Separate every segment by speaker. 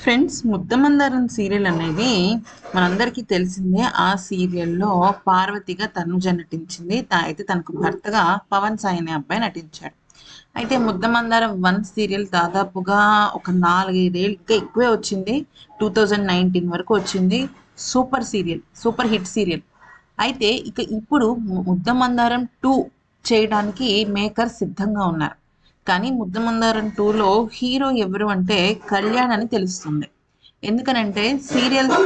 Speaker 1: Friends ముద్దమందారం serial అనేది మనందరికీ తెలిసిందే. ఆ సీరియల్లో పార్వతిగా తనుజ నటించింది. తా- అయితే తనకు భర్తగా పవన్ సాయి అనే అబ్బాయి నటించాడు. అయితే ముద్దమందారం వన్ సీరియల్ దాదాపుగా ఒక నాలుగైదేళ్ళకి ఎక్కువే వచ్చింది. టూ థౌజండ్ నైన్టీన్ వరకు వచ్చింది. Super serial super hit serial. అయితే ఇక ఇప్పుడు ముద్దమందారం టూ చేయడానికి మేకర్ సిద్ధంగా ఉన్నారు. కానీ ముద్దమందారం టూలో హీరో ఎవరు అంటే కళ్యాణ్ అని తెలుస్తుంది. ఎందుకనంటే సీరియల్స్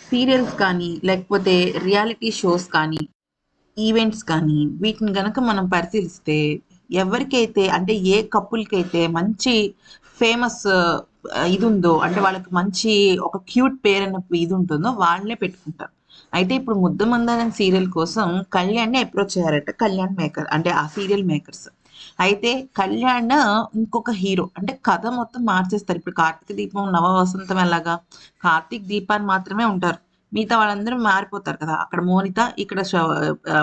Speaker 1: సీరియల్స్ కానీ లేకపోతే రియాలిటీ షోస్ కానీ ఈవెంట్స్ కానీ వీటిని గనక మనం పరిశీలిస్తే ఎవరికైతే అంటే ఏ కప్పులకైతే అయితే మంచి ఫేమస్ ఇది ఉందో అంటే వాళ్ళకి మంచి ఒక క్యూట్ పేరు అనే ఇది ఉంటుందో వాళ్ళే పెట్టుకుంటారు. అయితే ఇప్పుడు ముద్దమందారం సీరియల్ కోసం కళ్యాణ్ని అప్రోచ్ అయ్యారట కళ్యాణ్ మేకర్ అంటే ఆ సీరియల్ మేకర్స్ అయితే కళ్యాణ్ ఇంకొక హీరో అంటే కథ మొత్తం మార్చేస్తారు. ఇప్పుడు కార్తీక దీపం నవ వసంతం ఎలాగా? కార్తీక్ దీపాన్ని మాత్రమే ఉంటారు. మిగతా వాళ్ళందరూ మారిపోతారు కదా. అక్కడ మోనిత ఇక్కడ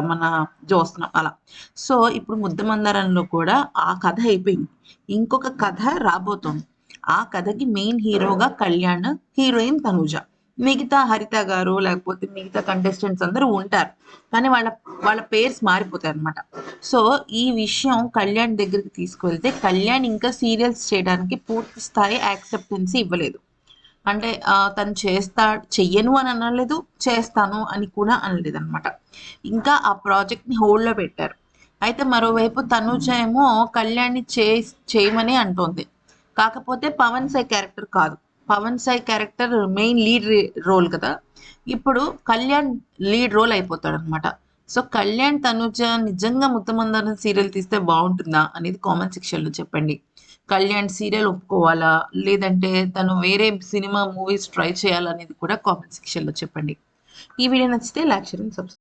Speaker 1: మన జ్యోత్స్న అలా. సో ఇప్పుడు ముద్దమందారంలో కూడా ఆ కథ అయిపోయింది. ఇంకొక కథ రాబోతోంది. ఆ కథకి మెయిన్ హీరోగా కళ్యాణ్ హీరోయిన్ తనుజ. మిగతా హరిత గారు లేకపోతే మిగతా కంటెస్టెంట్స్ అందరూ ఉంటారు. కానీ వాళ్ళ వాళ్ళ పేర్స్ మారిపోతాయి అనమాట సో ఈ విషయం కళ్యాణ్ దగ్గరికి తీసుకువెళ్తే కళ్యాణ్ ఇంకా సీరియల్స్ చేయడానికి పూర్తి స్థాయి యాక్సెప్టెన్సీ ఇవ్వలేదు. అంటే తను చేస్తా చెయ్యను అని అనలేదు చేస్తాను అని కూడా అనలేదు అనమాట ఇంకా ఆ ప్రాజెక్ట్ని హోల్డ్లో పెట్టారు. అయితే మరోవైపు తనుజ ఏమో కళ్యాణ్ని చే చేయమని అంటోంది. కాకపోతే పవన్ సాయి క్యారెక్టర్ కాదు. Pawan Sai character main lead role కదా. ఇప్పుడు కళ్యాణ్ లీడ్ రోల్ అయిపోతాడు అనమాట సో కళ్యాణ్ తనుజ నిజంగా ముత్తమందరం సీరియల్ తీస్తే బాగుంటుందా అనేది కామెంట్ సెక్షన్లో చెప్పండి. కళ్యాణ్ సీరియల్ ఒప్పుకోవాలా? లేదంటే తను వేరే సినిమా మూవీస్ ట్రై చేయాలనేది కూడా కామెంట్ సెక్షన్లో చెప్పండి. ఈ వీడియో నచ్చితే లైక్ సబ్స్క్రైబ్